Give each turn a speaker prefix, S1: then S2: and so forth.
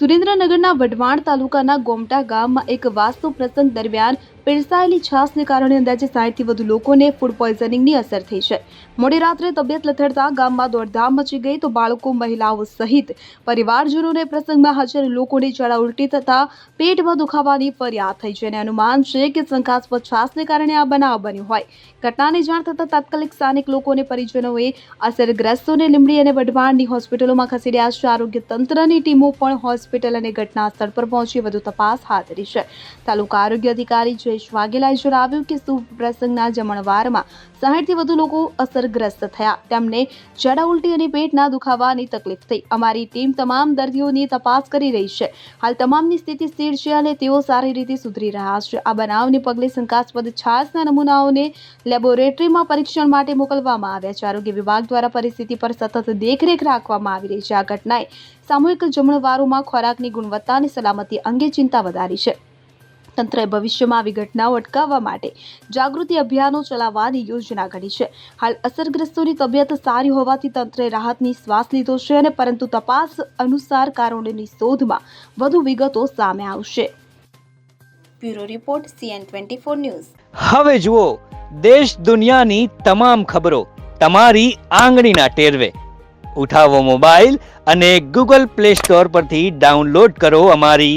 S1: સુરેન્દ્રનગરના વઢવાણ તાલુકાના ગોમટા ગામમાં એક વાસ્તુ પ્રસંગ દરમિયાન પીરસાયેલી છાસને કારણે અંદાજે સાઠથી વધુ લોકોને ફૂડ પોઈઝનિંગની અસર થઈ છે. મોડી રાત્રે તબિયત લથડતા ગામમાં દોડધામ મચી ગઈ તો બાળકો, મહિલાઓ સહિત પરિવારજનોને પ્રસંગમાં હાજર લોકોને ઝાડા ઉલટી થતા પેટમાં દુખાવાની ફરિયાદ થઈ છે. અને અનુમાન છે કે શંકાસ્પદ છાસને કારણે આ બનાવ બન્યો હોય. ઘટનાની જાણ થતાં તાત્કાલિક સ્થાનિક લોકોને પરિજનોએ અસરગ્રસ્તોને લીંબડી અને વઢવાણની હોસ્પિટલોમાં ખસેડ્યા છે આરોગ્ય તંત્રની ટીમો પણ હોસ્પિટલ અને ઘટના સ્થળ પર પહોંચી વધુ તપાસ હાથ ધરી છે. તાલુકા આરોગ્ય અધિકારી જયેશ વાઘેલાએ જણાવ્યું કે શુભ પ્રસંગના જમણવારમાં સાહીઠથી વધુ લોકો અસરગ્રસ્ત થયા. તેમને ઝાડા ઉલટી અને પેટના દુખાવાની તકલીફ થઈ. અમારી ટીમ તમામ દર્દીઓની તપાસ કરી રહી છે. હાલ તમામની સ્થિતિ સ્થિર છે અને તેઓ સારી રીતે સુધરી રહ્યા છે. આ બનાવને પગલે શંકાસ્પદ છાસના નમૂનાઓને લેબોરેટરીમાં પરીક્ષણ માટે મોકલવામાં આવ્યા છે. આરોગ્ય વિભાગ દ્વારા પરિસ્થિતિ પર સતત દેખરેખ રાખવામાં આવી રહી છે. આ ઘટનાએ સામૂહિક જમણવારોમાં ખોરાકની ગુણવત્તા અને સલામતી અંગે ચિંતા વધારી છે. તંત્રએ ભવિષ્યમાં આવી ઘટનાઓ અટકાવવા માટે જાગૃતિ અભિયાનો ચલાવવાની યોજના ઘડી છે. હાલ અસરગ્રસ્તોની તબિયત સારી હોવાથી તંત્રએ રાહતની શ્વાસ લીધો છે અને પરંતુ તપાસ અનુસાર કારણોની શોધમાં વધુ વિગતો સામે આવશે. Bureau report CN twenty four news.
S2: હવે જુઓ દેશ દુનિયાની તમામ ખબરો તમારી આંગળીના ટેરવે. ઉઠાવો મોબાઈલ અને ગૂગલ પ્લે સ્ટોર પરથી ડાઉનલોડ કરો અમારી